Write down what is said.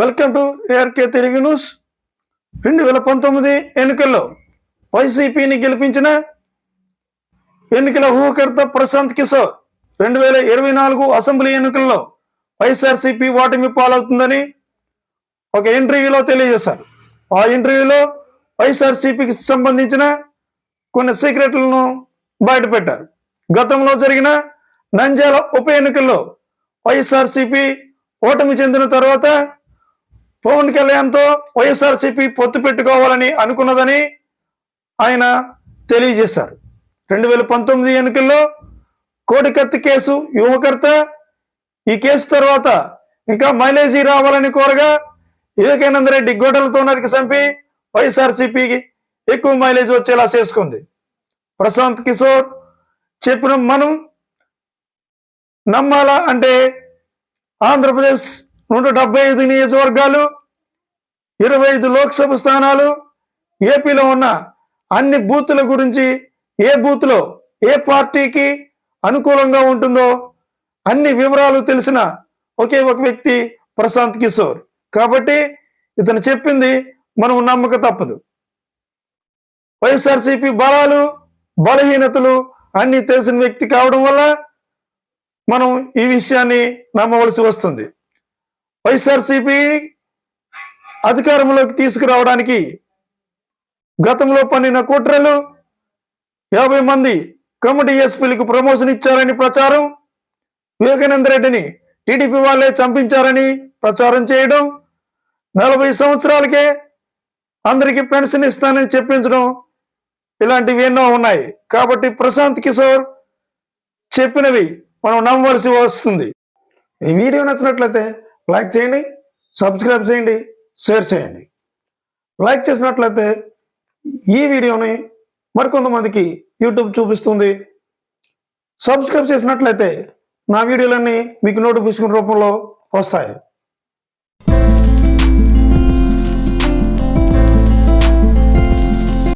Welcome to ARK Telugu news. రెండు వేల పంతొమ్మిది ఎన్నికల్లో వైసీపీని గెలిపించిన ఎన్నికల ఊహకర్త ప్రశాంత్ కిషోర్ రెండు వేల ఇరవై నాలుగు అసెంబ్లీ ఎన్నికల్లో వైఎస్ఆర్సీపీ ఓటమి పాలవుతుందని ఒక ఇంటర్వ్యూలో తెలియజేశారు. ఆ ఇంటర్వ్యూలో వైఎస్ఆర్సీపీకి సంబంధించిన కొన్ని సీక్రెట్లను బయటపెట్టారు. గతంలో జరిగిన నంద్యాల ఉప ఎన్నికల్లో వైఎస్ఆర్సీపీ ఓటమి చెందిన తర్వాత పవన్ కళ్యాణ్తో వైఎస్ఆర్సీపీ పొత్తు పెట్టుకోవాలని అనుకున్నదని ఆయన తెలియజేశారు. రెండు వేల పంతొమ్మిది ఎన్నికల్లో కోటికత్తి కేసు యువకర్త ఈ కేసు తర్వాత ఇంకా మైలేజీ రావాలని కోరగా వివేకానంద రెడ్డి గోడలతో నరికి చంపి వైఎస్ఆర్సీపీకి ఎక్కువ మైలేజ్ వచ్చేలా చేసుకుంది. ప్రశాంత్ కిషోర్ చెప్పిన మనం నమ్మాలా అంటే ఆంధ్రప్రదేశ్ నూట డెబ్బై ఐదు నియోజకవర్గాలు ఇరవై ఐదు లోక్సభ స్థానాలు ఏపీలో ఉన్న అన్ని బూతుల గురించి ఏ బూత్లో ఏ పార్టీకి అనుకూలంగా ఉంటుందో అన్ని వివరాలు తెలిసిన ఒకే ఒక వ్యక్తి ప్రశాంత్ కిషోర్. కాబట్టి ఇతను చెప్పింది మనం నమ్మక తప్పదు. వైఎస్ఆర్సీపీ బలాలు బలహీనతలు అన్నీ తెలిసిన వ్యక్తి కావడం వల్ల మనం ఈ విషయాన్ని నమ్మవలసి వస్తుంది. వైఎస్ఆర్సీపీ అధికారంలోకి తీసుకురావడానికి గతంలో పన్నిన కుట్రలు యాభై మంది కమిటీ ఎస్పీలకు ప్రమోషన్ ఇచ్చారని ప్రచారం వివేకానంద రెడ్డిని టీడీపీ వాళ్ళే చంపించారని ప్రచారం చేయడం నలభై సంవత్సరాలకే అందరికీ పెన్షన్ ఇస్తానని చెప్పించడం ఇలాంటివి ఎన్నో ఉన్నాయి. కాబట్టి ప్రశాంత్ కిషోర్ చెప్పినవి మనం నమ్మవలసి వస్తుంది. ఈ వీడియో నచ్చినట్లయితే లైక్ చేయండి సబ్స్క్రైబ్ చేయండి షేర్ చేయండి. లైక్ చేసినట్లయితే ఈ వీడియోని మరికొంతమందికి యూట్యూబ్ చూపిస్తుంది. సబ్స్క్రైబ్ చేసినట్లయితే నా వీడియోలన్నీ మీకు నోటిఫికేషన్ రూపంలో వస్తాయి.